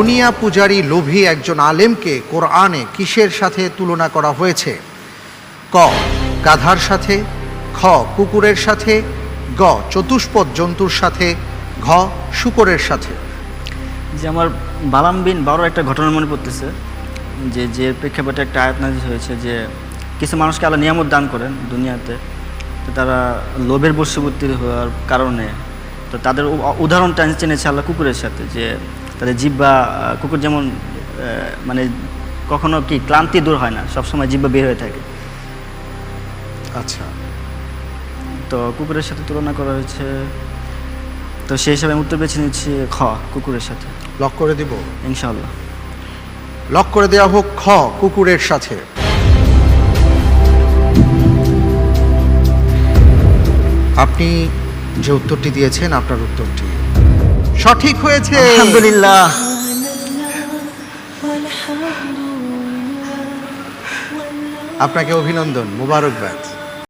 দুনিয়া পূজারী লোভী একজন আলেমকে কোরআনে কিসের সাথে তুলনা করা হয়েছে? ক, গাধার সাথে, খ, কুকুরের সাথে, গ, চতুষ্পদ জন্তুর সাথে, ঘ, শুকরের সাথে। যে আমার বালাম বিন বারো একটা ঘটনা মনে পড়তেছে, যে যে প্রেক্ষাপটে একটা আয়াত হয়েছে যে কিছু মানুষকে আল্লাহ নিয়ামত দান করেন দুনিয়াতে তারা লোভের বশবর্তী হওয়ার কারণে তো তাদের উদাহরণটা চেনেছে আল্লাহ কুকুরের সাথে যে তাদের জিব্বা কুকুর যেমন মানে কখনো কি ক্লান্তি দূর হয় না সবসময় জিব্বা বের হয়ে থাকে। আচ্ছা। তো কুকুরের সাথে তুলনা করা হয়েছে তো সেই হিসাবে আমি উত্তর বেছে নিচ্ছি খ কুকুরের সাথে। লক করে দিব? ইনশাআল্লাহ। লক করে দেওয়া হোক খ কুকুরের সাথে। আপনি যে উত্তরটি দিয়েছেন আপনার উত্তরটি। সঠিক হয়েছে। আলহামদুলিল্লাহ। আপনাকে অভিনন্দন মুবারকবাদ।